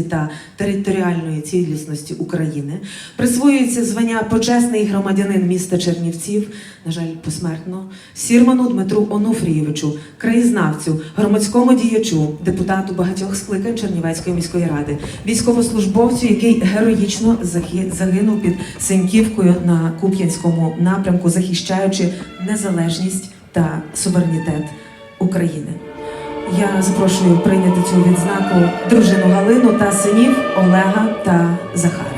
та територіальної цілісності України присвоюється звання почесний громадянин міста Чернівців, на жаль, посмертно, Сірману Дмитру Онуфрійовичу, краєзнавцю, громадському діячу, депутату багатьох скликань Чернівецької міської ради, військовослужбовцю, який героїчно загинув під Сеньківкою на Куп'янському напрямку, захищаючи незалежність та суверенітет України. Я запрошую прийняти цю відзнаку дружину Галину та синів Олега та Захара.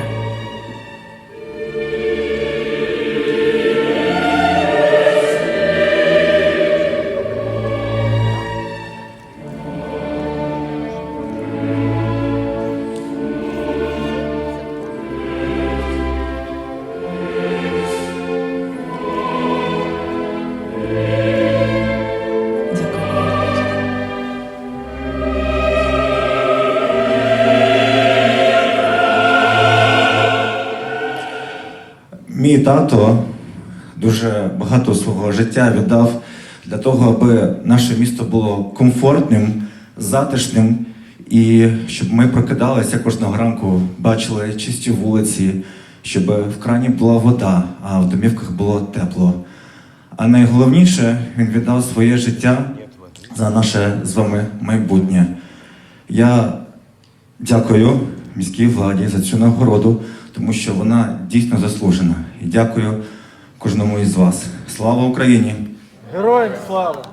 Мій тато дуже багато свого життя віддав для того, аби наше місто було комфортним, затишним, і щоб ми прокидалися кожного ранку, бачили чисті вулиці, щоб в крані була вода, а в домівках було тепло. А найголовніше, він віддав своє життя за наше з вами майбутнє. Я дякую міській владі за цю нагороду, тому що вона дійсно заслужена. І дякую кожному із вас. Слава Україні! Героям слава!